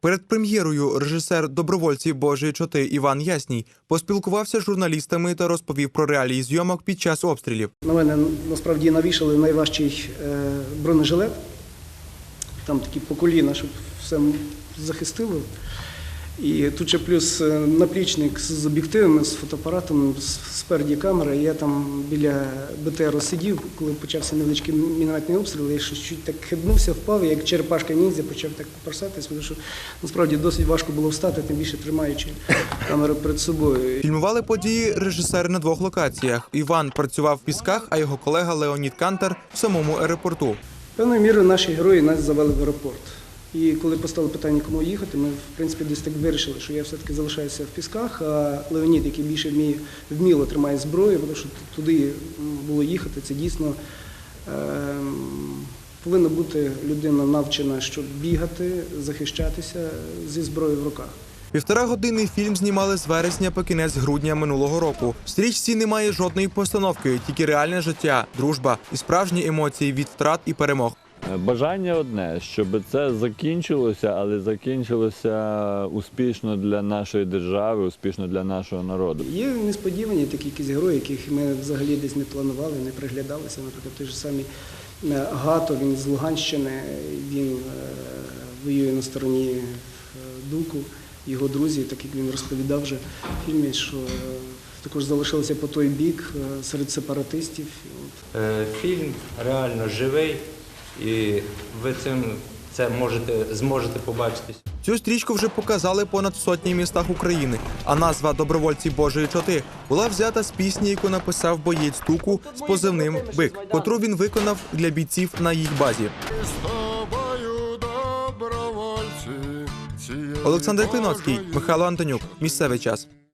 Перед прем'єрою режисер добровольці Божої чоти Іван Ясній поспілкувався з журналістами та розповів про реалії зйомок під час обстрілів. На мене насправді навішали найважчий е, бронежилет. Там такі по коліна, щоб все захистило. І тут ще плюс е, наплічник з об'єктивами, з фотоапаратом, з- спереді камера. Я там біля БТРу сидів, коли почався невеличкий мінометний обстріл, я щось чуть так хибнувся, впав, як черепашка ніндзя почав так порсатись, тому що насправді досить важко було встати, тим більше тримаючи камеру перед собою. Фільмували події режисери на двох локаціях. Іван працював в пісках, а його колега Леонід Кантер в самому аеропорту. Певною мірою наші герої нас завели в аеропорт. І коли постало питання, кому їхати, ми в принципі десь так вирішили, що я все-таки залишаюся в пісках, а Леонід, який більше вміє, вміло тримає зброю, тому що туди було їхати, це дійсно ем, повинна бути людина навчена, щоб бігати, захищатися зі зброєю в руках. Півтора години фільм знімали з вересня по кінець грудня минулого року. В стрічці немає жодної постановки, тільки реальне життя, дружба і справжні емоції від втрат і перемог. Бажання одне, щоб це закінчилося, але закінчилося успішно для нашої держави, успішно для нашого народу. Є несподівані такі якісь герої, яких ми взагалі десь не планували, не приглядалися. Наприклад, той же самий е, Гато, він з Луганщини, він е, воює на стороні е, Дуку, його друзі, так як він розповідав вже в фільмі, що е, також залишилися по той бік е, серед сепаратистів. Е, Фільм реально живий, і ви цим це можете зможете побачити. Цю стрічку вже показали понад сотні містах України. А назва Добровольці Божої чоти була взята з пісні, яку написав боєць туку з позивним Бик, котру він виконав для бійців на їх базі. Олександр Клиноцький, Михайло Антонюк. Місцевий час.